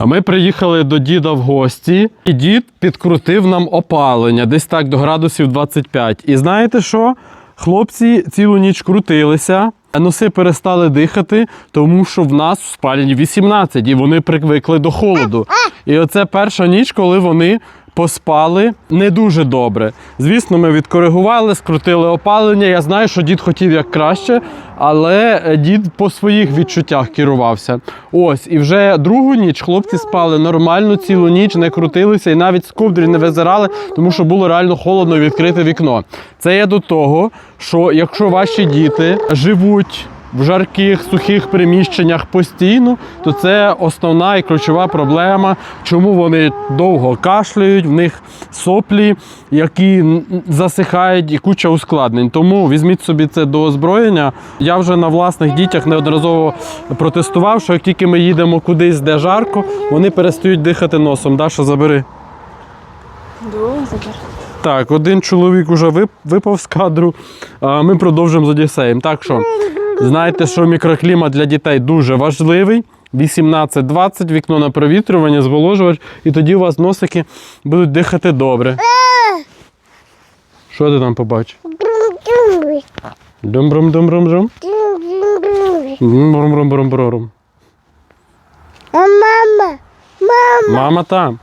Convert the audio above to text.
А Ми приїхали до діда в гості, і дід підкрутив нам опалення десь так до градусів 25. І знаєте що? Хлопці цілу ніч крутилися, а носи перестали дихати, тому що в нас в спальні 18, і вони привикли до холоду. І оце перша ніч, коли вони поспали не дуже добре. Звісно, ми відкоригували, скрутили опалення. Я знаю, що дід хотів як краще, але е, дід по своїх відчуттях керувався. Ось, і вже другу ніч хлопці спали нормально цілу ніч, не крутилися і навіть з ковдрі не визирали, тому що було реально холодно відкрите вікно. Це є до того, що якщо ваші діти живуть в жарких, сухих приміщеннях постійно, то це основна і ключова проблема, чому вони довго кашляють, в них соплі, які засихають і куча ускладнень. Тому візьміть собі це до озброєння. Я вже на власних дітях неодноразово протестував, що як тільки ми їдемо кудись, де жарко, вони перестають дихати носом. Даша, забери. Так, один чоловік уже випав з кадру. А ми продовжуємо з Одіссеєм. Так що знайте, що мікроклімат для дітей дуже важливий. 18-20, вікно на провітрювання, зволожувач, і тоді у вас носики будуть дихати добре. Що ти там побачив? Мама, мама, Мама там.